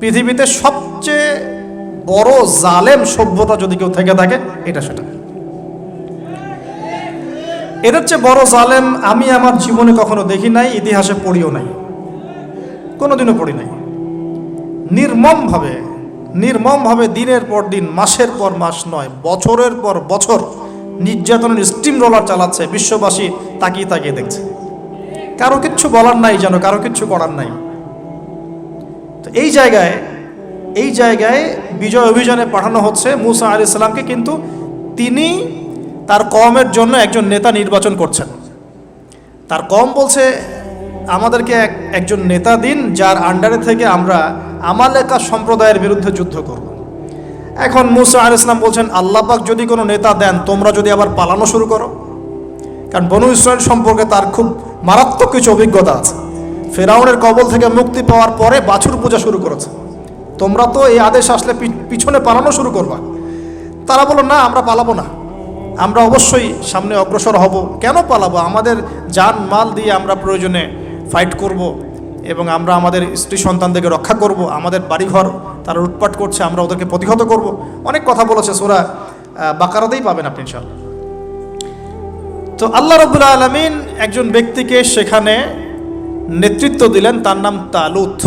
পৃথিবীতে সবচেয়ে বড় জালেম সভ্যতা যদি কেউ থেকে থাকে, এটা সেটা। এদের চেয়ে বড় জালেম আমি আমার জীবনে কখনো দেখি নাই, ইতিহাসে পড়িও নাই। কোনোদিনও পড়ি নাই। নির্মমভাবে নির্মমভাবে দিনের পর দিন, মাসের পর মাস নয়, বছরের পর বছর নির্যাতনের স্টিম রোলার চালাচ্ছে, বিশ্ববাসী তাকিয়ে তাকিয়ে দেখছে। কারও কিচ্ছু বলার নাই যেন, কারও কিচ্ছু করার নাই। তো এই জায়গায় এই জায়গায় বিজয় অভিযানে পাঠানো হচ্ছে মুসা আলি ইসলামকে কিন্তু তিনি তার কমের জন্য একজন নেতা নির্বাচন করছেন। তার কম বলছে, আমাদেরকে এক, একজন নেতা দিন, যার আন্ডারে থেকে আমরা আমালেকা সম্প্রদায়ের বিরুদ্ধে যুদ্ধ করব। এখন মুসা আল ইসলাম বলছেন আল্লাপাক যদি কোনো নেতা দেন, তোমরা যদি আবার পালানো শুরু করো। কারণ বনু ইসরায়েল সম্পর্কে তার খুব মারাত্মক কিছু অভিজ্ঞতা আছে। ফেরাউনের কবল থেকে মুক্তি পাওয়ার পরে বাছুর পূজা শুরু করেছে। তোমরা তো এই আদেশ আসলে পিছনে পালানো শুরু করবা। তারা বলল, না, আমরা পালাবো না। আমরা অবশ্যই সামনে অগ্রসর হব। কেন পালাবো? আমাদের যান মাল দিয়ে আমরা প্রয়োজনে ফাইট করব এবং আমরা আমাদের স্ত্রী সন্তানদেরকে রক্ষা করব। আমাদের বাড়িঘর তারা লুটপাট করছে, আমরা ওদেরকে প্রতিহত করব। অনেক কথা বলেছে সোরা বাকারাতেই পাবেন আপনি ইনশাল্লাহ তো আল্লাহ রবুল্লা আলমিন একজন ব্যক্তিকে সেখানে নেতৃত্ব দিলেন তার নাম তালুত।